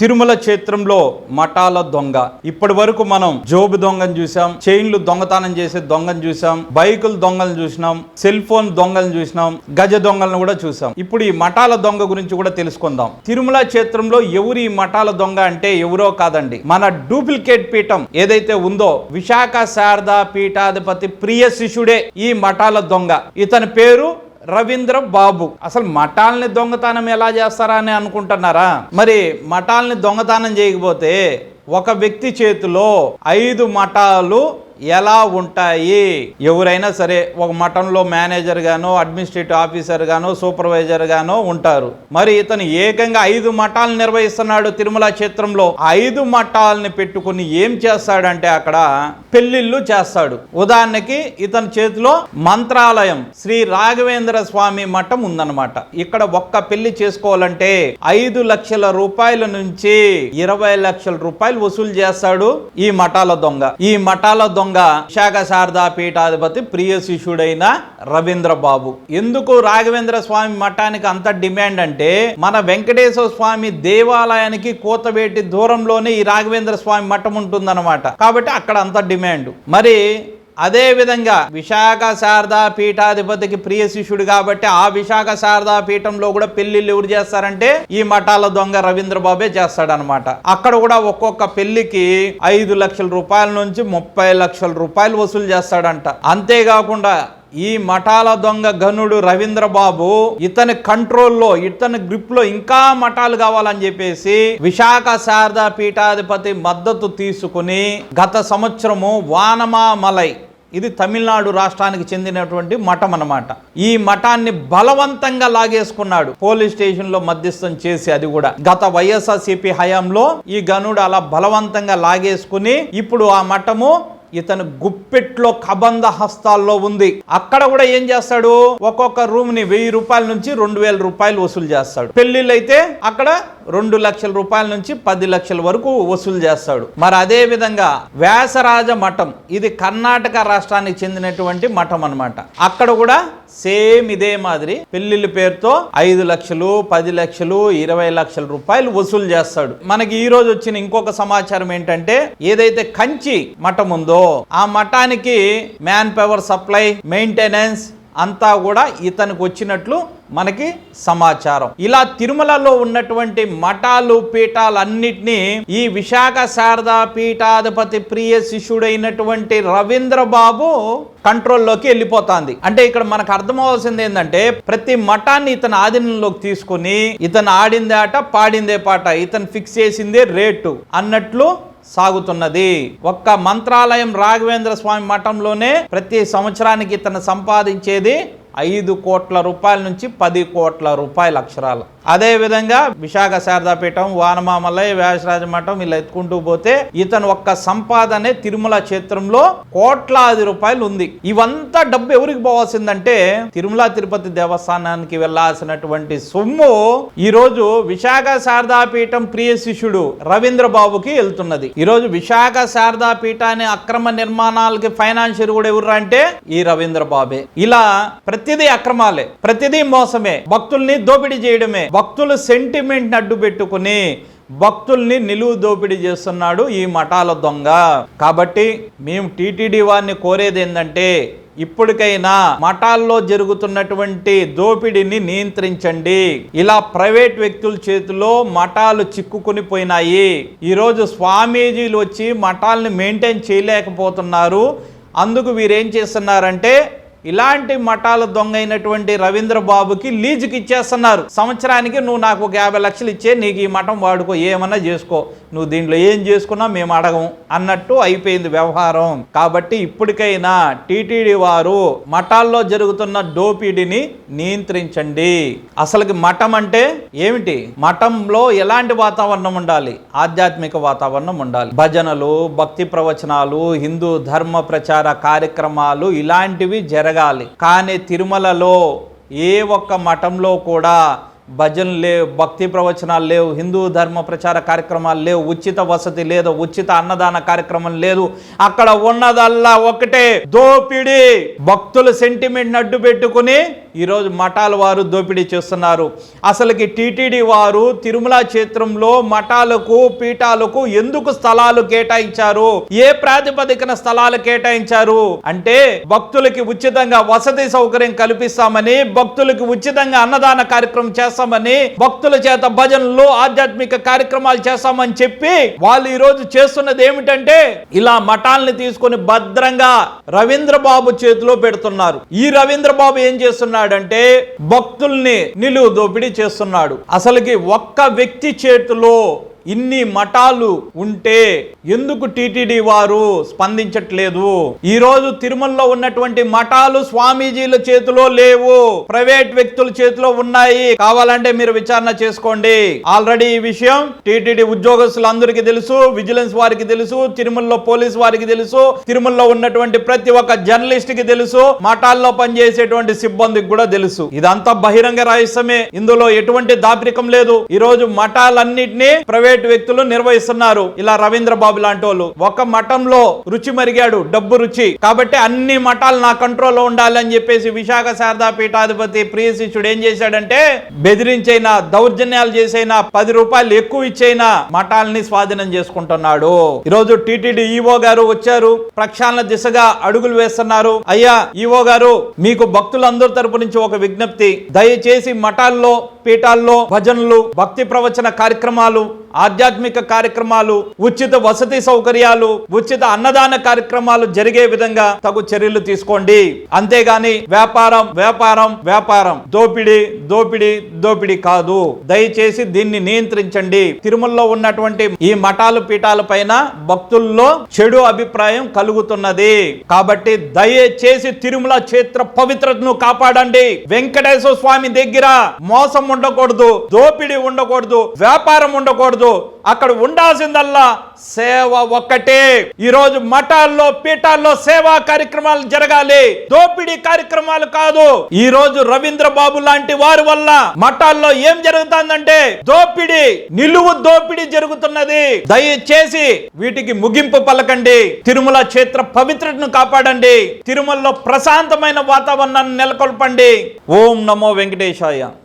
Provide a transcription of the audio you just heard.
తిరుమల క్షేత్రంలో మఠాల దొంగ. ఇప్పటి వరకు మనం జోబు దొంగను చూసాం చైన్లు దొంగతనం చేసే దొంగను చూసాం బైకులు దొంగలను చూసినాం సెల్ ఫోన్ దొంగలను చూసినాం గజ దొంగలను కూడా చూసాం ఇప్పుడు ఈ మఠాల దొంగ గురించి కూడా తెలుసుకుందాం. తిరుమల క్షేత్రంలో ఎవరు ఈ మఠాల దొంగ అంటే ఎవరో కాదండి. మన డూప్లికేట్ పీఠం ఏదైతే ఉందో విశాఖ శారదా పీఠాధిపతి ప్రియ శిష్యుడే ఈ మఠాల దొంగ. ఇతని పేరు రవీంద్ర బాబు. అసలు మఠాలని దొంగతనం ఎలా చేస్తారా అని అనుకుంటున్నారా? మరి మఠాలని దొంగతనం చేయకపోతే ఒక వ్యక్తి చేతిలో ఐదు మఠాలు ఎలా ఉంటాయి? ఎవరైనా సరే ఒక మఠంలో మేనేజర్ గానో అడ్మినిస్ట్రేటివ్ ఆఫీసర్ గానో సూపర్వైజర్ గానో ఉంటారు. మరి ఇతను ఏకంగా ఐదు మఠాలు నిర్వహిస్తున్నాడు తిరుమల క్షేత్రంలో. ఐదు మఠాలని పెట్టుకుని ఏం చేస్తాడంటే అక్కడ పెళ్ళిళ్ళు చేస్తాడు. ఉదాహరణకి ఇతని చేతిలో మంత్రాలయం శ్రీ రాఘవేంద్ర స్వామి మఠం ఉందన్నమాట. ఇక్కడ ఒక్క పెళ్ళి చేసుకోవాలంటే ఐదు లక్షల రూపాయల నుంచి ఇరవై లక్షల రూపాయలు వసూలు చేస్తాడు ఈ మఠాల దొంగ. ఈ మఠాల దొంగ విశాఖ శారదా పీఠాధిపతి ప్రియ శిష్యుడైన రవీంద్ర బాబు ఎందుకు రాఘవేంద్ర స్వామి మఠానికి అంత డిమాండ్ అంటే మన వెంకటేశ్వర స్వామి దేవాలయానికి కోతవేటి దూరంలోనే ఈ రాఘవేంద్ర స్వామి మఠం ఉంటుందన్నమాట. కాబట్టి అక్కడ అంత డిమాండ్. మరి అదే విధంగా విశాఖ శారదా పీఠాధిపతికి ప్రియ శిష్యుడు కాబట్టి ఆ విశాఖ శారదా పీఠంలో కూడా పెళ్ళిళ్ళు ఎవరు చేస్తారంటే ఈ మఠాల దొంగ రవీంద్ర బాబే చేస్తాడనమాట. అక్కడ కూడా ఒక్కొక్క పెళ్ళికి ఐదు లక్షల రూపాయల నుంచి ముప్పై లక్షల రూపాయలు వసూలు చేస్తాడంట. అంతేకాకుండా ఈ మఠాల దొంగ గనుడు రవీంద్ర బాబు ఇతని కంట్రోల్లో ఇతని గ్రిప్లో ఇంకా మఠాలు కావాలని చెప్పేసి విశాఖ శారదా పీఠాధిపతి మద్దతు తీసుకుని గత సంవత్సరము వానమామలై ఇది తమిళనాడు రాష్ట్రానికి చెందినటువంటి మఠం అన్నమాట ఈ మఠాన్ని బలవంతంగా లాగేసుకున్నాడు. పోలీస్ స్టేషన్లో మధ్యస్థం చేసి అది కూడా. గత వైఎస్ఆర్సీపీ హయాంలో ఈ గనుడు అలా బలవంతంగా లాగేసుకుని ఇప్పుడు ఆ మఠము ఇతను గుప్పెట్లో కబంధ హస్తాల్లో ఉంది. అక్కడ కూడా ఏం చేస్తాడు? ఒక్కొక్క రూమ్ని వెయ్యి రూపాయల నుంచి రెండు వేల రూపాయలు వసూలు చేస్తాడు. పెళ్ళిళ్ళు అయితే అక్కడ రెండు లక్షల రూపాయల నుంచి పది లక్షల వరకు వసూలు చేస్తాడు. మరి అదే విధంగా వ్యాసరాజ మఠం ఇది కర్ణాటక రాష్ట్రానికి చెందినటువంటి మఠం అనమాట అక్కడ కూడా సేమ్ ఇదే మాదిరి పెళ్ళిళ్ళ పేరుతో ఐదు లక్షలు పది లక్షలు ఇరవై లక్షల రూపాయలు వసూలు చేస్తాడు. మనకి ఈ రోజు వచ్చిన ఇంకొక సమాచారం ఏంటంటే ఏదైతే కంచి మఠం ఉందో ఆ మఠానికి మ్యాన్ పవర్ సప్లై మెయింటెనెన్స్ అంతా కూడా ఇతనికి వచ్చినట్లు మనకి సమాచారం. ఇలా తిరుమలలో ఉన్నటువంటి మఠాలు పీఠాలు అన్నిటినీ ఈ విశాఖ శారదా పీఠాధిపతి ప్రియ శిష్యుడైనటువంటి రవీంద్ర బాబు కంట్రోల్లోకి వెళ్ళిపోతాంది. అంటే ఇక్కడ మనకు అర్థమవలసింది ఏంటంటే ప్రతి మఠాన్ని ఇతని ఆధీనంలోకి తీసుకుని ఇతను ఆడిందే ఆట పాడిందే పాట ఇతను ఫిక్స్ చేసిందే రేటు అన్నట్లు సాగుతున్నది. ఒక్క మంత్రాలయం రాఘవేంద్ర స్వామి మఠంలోనే ప్రతి సంవత్సరానికి ఇతను సంపాదించేది ఐదు కోట్ల రూపాయల నుంచి పది కోట్ల రూపాయల అక్షరాలు. అదే విధంగా విశాఖ శారదాపీఠం వానమామలై వ్యాసరాజ మఠం ఇలా ఎత్తుకుంటూ పోతే ఇతను ఒక్క సంపాదనే తిరుమల క్షేత్రంలో కోట్లాది రూపాయలు ఉంది. ఇవంతా డబ్బు ఎవరికి పోవాల్సిందంటే తిరుమల తిరుపతి దేవస్థానానికి వెళ్ళాల్సినటువంటి సొమ్ము ఈ రోజు విశాఖ శారదాపీఠం ప్రియ శిష్యుడు రవీంద్ర బాబుకి వెళ్తున్నది. ఈ రోజు విశాఖ శారదాపీఠాన్ని అక్రమ నిర్మాణాలకి ఫైనాన్షియర్ కూడా ఎవరు అంటే ఈ రవీంద్ర బాబే. ఇలా ప్రతిదీ అక్రమాలే ప్రతిదీ మోసమే భక్తుల్ని దోపిడీ చేయడమే భక్తుల సెంటిమెంట్ అడ్డు పెట్టుకుని భక్తుల్ని నిలువు దోపిడీ చేస్తున్నాడు ఈ మఠాల దొంగ. కాబట్టి మేము టీటీడీ వారిని కోరేది ఏంటంటే ఇప్పటికైనా మఠాల్లో జరుగుతున్నటువంటి దోపిడీని నియంత్రించండి. ఇలా ప్రైవేట్ వ్యక్తుల చేతిలో మఠాలు చిక్కుకుని పోయినాయి. ఈరోజు స్వామీజీలు వచ్చి మఠాలను మెయింటైన్ చేయలేకపోతున్నారు. అందుకు వీరేం చేస్తున్నారంటే ఇలాంటి మఠాల దొంగ అయినటువంటి రవీంద్ర బాబుకి లీజుకి ఇచ్చేస్తున్నారు. సంవత్సరానికి నువ్వు నాకు ఒక యాభై లక్షలు ఇచ్చే నీకు ఈ మఠం వాడుకో ఏమన్నా చేసుకో. నువ్వు దీంట్లో ఏం చేసుకున్నా మేము అడగం అన్నట్టు అయిపోయింది వ్యవహారం. కాబట్టి ఇప్పటికైనా టీటీడీ వారు మఠాల్లో జరుగుతున్న డోపిడిని నియంత్రించండి. అసలుకి మఠం అంటే ఏమిటి? మఠంలో ఎలాంటి వాతావరణం ఉండాలి? ఆధ్యాత్మిక వాతావరణం ఉండాలి. భజనలు భక్తి ప్రవచనాలు హిందూ ధర్మ ప్రచార కార్యక్రమాలు ఇలాంటివి జరగాలి. కానీ తిరుమలలో ఏ ఒక్క మఠంలో కూడా భజనలు లేవు భక్తి ప్రవచనాలు లేవు హిందూ ధర్మ ప్రచార కార్యక్రమాలు లేవు ఉచిత వసతి లేదు ఉచిత అన్నదాన కార్యక్రమం లేదు. అక్కడ ఉన్నదల్లా ఒకటే దోపిడీ. భక్తుల సెంటిమెంట్ అడ్డు పెట్టుకుని ఈరోజు మఠాల వారు దోపిడీ చేస్తున్నారు. అసలుకి టీటీడీ వారు తిరుమల క్షేత్రంలో మఠాలకు పీఠాలకు ఎందుకు స్థలాలు కేటాయించారు? ఏ ప్రాతిపదికన స్థలాలు కేటాయించారు? అంటే భక్తులకి ఉచితంగా వసతి సౌకర్యం కల్పిస్తామని భక్తులకి ఉచితంగా అన్నదాన కార్యక్రమం చేస్తారు చేస్తామని భక్తుల చేత భజనలు ఆధ్యాత్మిక కార్యక్రమాలు చేస్తామని చెప్పి వాళ్ళు ఈ రోజు చేస్తున్నది ఏమిటంటే ఇలా మఠాలని తీసుకొని భద్రంగా రవీంద్ర బాబు చేతిలో పెడుతున్నారు. ఈ రవీంద్ర బాబు ఏం చేస్తున్నాడంటే భక్తుల్ని నిలువు దోపిడీ చేస్తున్నాడు. అసలుకి ఒక్క వ్యక్తి చేతిలో ఇన్ని మఠాలు ఉంటే ఎందుకు టీటీడీ వారు స్పందించట్లేదు? ఈ రోజు తిరుమలలో ఉన్నటువంటి మఠాలు స్వామీజీల చేతిలో లేవు ప్రైవేట్ వ్యక్తుల చేతిలో ఉన్నాయి. కావాలంటే మీరు విచారణ చేసుకోండి. ఆల్రెడీ ఈ విషయం టీటీడీ ఉద్యోగస్తులందరికీ తెలుసు విజిలెన్స్ వారికి తెలుసు తిరుమలలో పోలీస్ వారికి తెలుసు తిరుమలలో ఉన్నటువంటి ప్రతి ఒక్క జర్నలిస్ట్కి తెలుసు మఠాల్లో పనిచేసేటువంటి సిబ్బందికి కూడా తెలుసు. ఇదంతా బహిరంగ రహస్యమే. ఇందులో ఎటువంటి దాపరికం లేదు. ఈ రోజు మఠాలన్నింటినీ ప్రైవేట్ వ్యక్తులు నిర్వహిస్తున్నారు. ఇలా రవీంద్ర బాబు లాంటి వాళ్ళు ఒక మఠంలో రుచి మరిగాడు డబ్బు రుచి. కాబట్టి అన్ని మఠాలు నా కంట్రోల్లో ఉండాలి అని చెప్పేసి విశాఖ శారదా పీఠాధిపతి ప్రియ శిష్యుడు ఏం చేశాడంటే బెదిరించైనా దౌర్జన్యాలు చేసైనా పది రూపాయలు ఎక్కువ ఇచ్చైనా మఠాలని స్వాధీనం చేసుకుంటున్నాడు. ఈరోజు టిటిడి ఈవో గారు వచ్చారు. ప్రక్షాళన దిశగా అడుగులు వేస్తున్నారు. అయ్యా ఈవో గారు మీకు భక్తులందరి తరపు నుంచి ఒక విజ్ఞప్తి. దయచేసి మఠాల్లో పీఠాల్లో భజనలు భక్తి ప్రవచన కార్యక్రమాలు ఆధ్యాత్మిక కార్యక్రమాలు ఉచిత వసతి సౌకర్యాలు ఉచిత అన్నదాన కార్యక్రమాలు జరిగే విధంగా తగు చర్యలు తీసుకోండి. అంతేగాని వ్యాపారం వ్యాపారం వ్యాపారం. దోపిడీ దోపిడీ దోపిడీ కాదు. దయచేసి దీన్ని నియంత్రించండి. తిరుమలలో ఉన్నటువంటి ఈ మఠాలు పీఠాల పైన భక్తుల్లో చెడు అభిప్రాయం కలుగుతున్నది. కాబట్టి దయచేసి తిరుమల క్షేత్ర పవిత్రతను కాపాడండి. వెంకటేశ్వర స్వామి దగ్గర మోసం ఉండకూడదు దోపిడీ ఉండకూడదు వ్యాపారం ఉండకూడదు. అక్కడ ఉండాల్సిందల్లా సేవ ఒక్కటే. ఈ రోజు మఠాల్లో పీఠాల్లో సేవా కార్యక్రమాలు జరగాలి. దోపిడీ కార్యక్రమాలు కాదు. ఈ రోజు రవీంద్ర బాబు లాంటి వారి వల్ల మఠాల్లో ఏం జరుగుతుందంటే దోపిడీ నిలువు దోపిడీ జరుగుతున్నది. దయచేసి వీటికి ముగింపు పలకండి. తిరుమల క్షేత్ర పవిత్రతను కాపాడండి. తిరుమలలో ప్రశాంతమైన వాతావరణాన్ని నెలకొల్పండి. ఓం నమో వెంకటేశాయ.